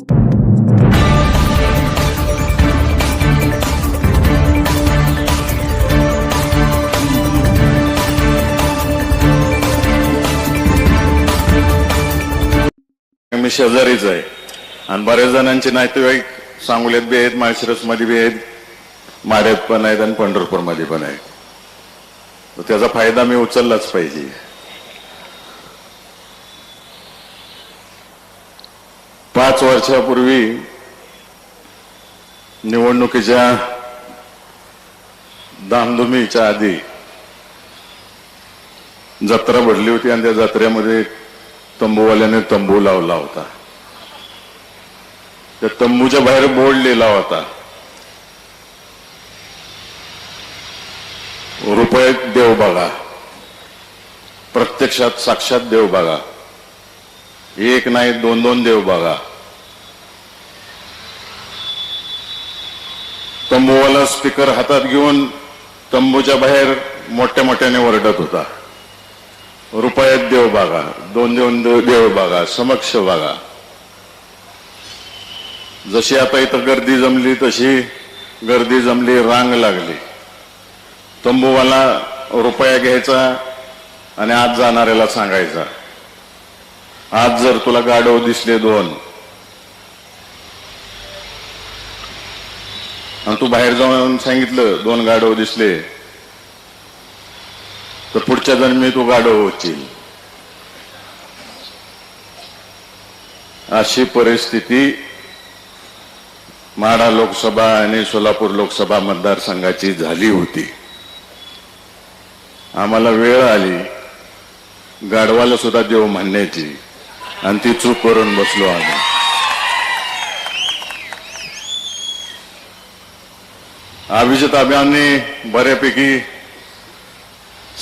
मी शेजारीच आहे. आणि बऱ्याच जणांचे नातेवाईक सांगोल्यात बी आहेत माळशिरसमध्ये बी आहेत माड्यात पण आहेत आणि पंढरपूरमध्ये पण आहेत. त्याचा फायदा मी उचललाच पाहिजे. पाच वर्षापूर्वी निवडणुकीच्या धामधुमीच्या आधी जत्रा भरली होती आणि त्या जत्रेमध्ये तंबूवाल्याने तंबू लावला होता. त्या तंबूच्या बाहेर बोर्ड लिहिला होता. रुपये देव बघा. प्रत्यक्षात साक्षात देव बघा. एक नाही दोन दोन देव बघा. तंबूवाला स्पीकर हातात घेऊन तंबूच्या बाहेर मोठ्या मोठ्याने ओरडत होता. रुपयात देव बागा दोन दोन देव देव समक्ष बागा. जशी आता इथं गर्दी जमली तशी गर्दी जमली रांग लागली. तंबूवाला रुपया घ्यायचा आणि आज जाणाऱ्याला सांगायचा. आज जर तुला गाडव दिसले दोन आणि तू बाहेर जाऊन सांगितलं दोन गाडव दिसले. तर पुढच्या जन्मी तू गाडव होतील अशी परिस्थिती माढा लोकसभा आणि सोलापूर लोकसभा मतदारसंघाची झाली होती. आम्हाला वेळ आली गाढवाला सुद्धा देव म्हणण्याची. आणि ती चूक करून बसलो आम्ही. अभिजित अभियाननी बऱ्यापैकी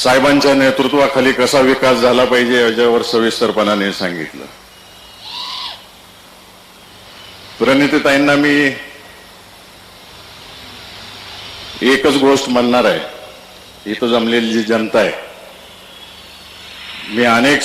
साहेबांच्या नेतृत्वाखाली कसा विकास झाला पाहिजे याच्यावर सविस्तरपणाने सांगितलं. प्रणितीताईंना मी एकच गोष्ट म्हणणार आहे. इथं जमलेली जी जनता आहे मी अनेक